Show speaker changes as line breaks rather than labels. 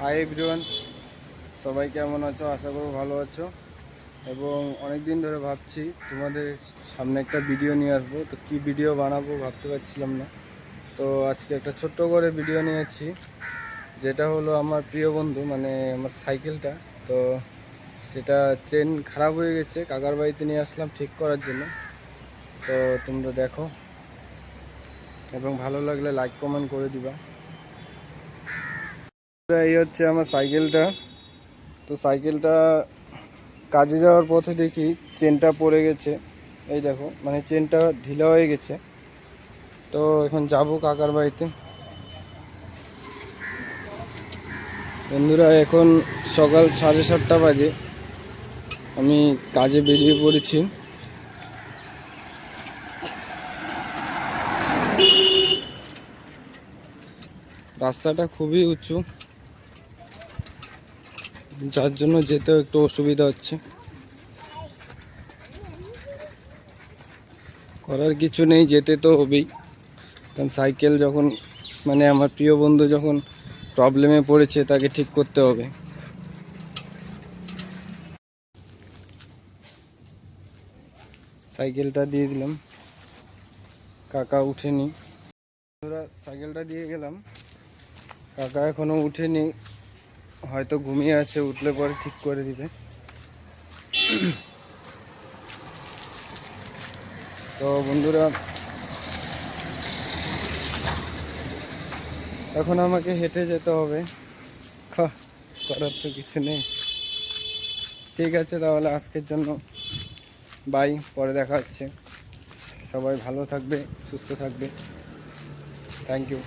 Hi everyone সবাই কেমন আছো? আশা করব ভালো আছো। এবং অনেক দিন ধরে ভাবছি তোমাদের সামনে একটা ভিডিও নিয়ে আসব। তো কি ভিডিও বানাবো ভাবতে পারছিলাম না। তো আজকে একটা ছোট্ট করে ভিডিও নিয়েছি। যেটা হলো আমার প্রিয় বন্ধু মানে আমার সাইকেলটা। তো সেটা চেন খারাপ হয়ে গেছে, কাকার বাড়িতে নিয়ে আসলাম ঠিক করার জন্য। তো তোমরা দেখো। এবং ভালো লাগলে লাইক কমেন্ট করে দিবা। এই হচ্ছে আমার সাইকেলটা। তো সাইকেলটা কাজে যাওয়ার পথে দেখি চেনটা পড়ে গেছে। এই দেখো মানে চেনটা ঢিলা হয়ে গেছে। তো এখন যাব কাকার বাড়িতে। বন্ধুরা, এখন সকাল সাড়ে সাতটা বাজে। আমি কাজে বেরিয়ে পড়েছি। রাস্তাটা খুবই উঁচু। যার জন্য যেতেও একটু অসুবিধা হচ্ছে। করার কিছু নেই, যেতে তো হবেই। কারণ সাইকেল যখন মানে আমার প্রিয় বন্ধু যখন প্রবলেমে পড়েছে, তাকে ঠিক করতে হবে। সাইকেলটা দিয়ে দিলাম। কাকা উঠেনি। সাইকেলটা দিয়ে গেলাম। কাকা এখনও উঠেনি। হয়তো ঘুমিয়ে আছে, উঠলে পরে ঠিক করে দিবে। তো বন্ধুরা, এখন আমাকে হেঁটে যেতে হবে। করার তো কিছু নেই। ঠিক আছে, তাহলে আজকের জন্য বাই, পরে দেখা হচ্ছে। সবাই ভালো থাকবে, সুস্থ থাকবে। Thank you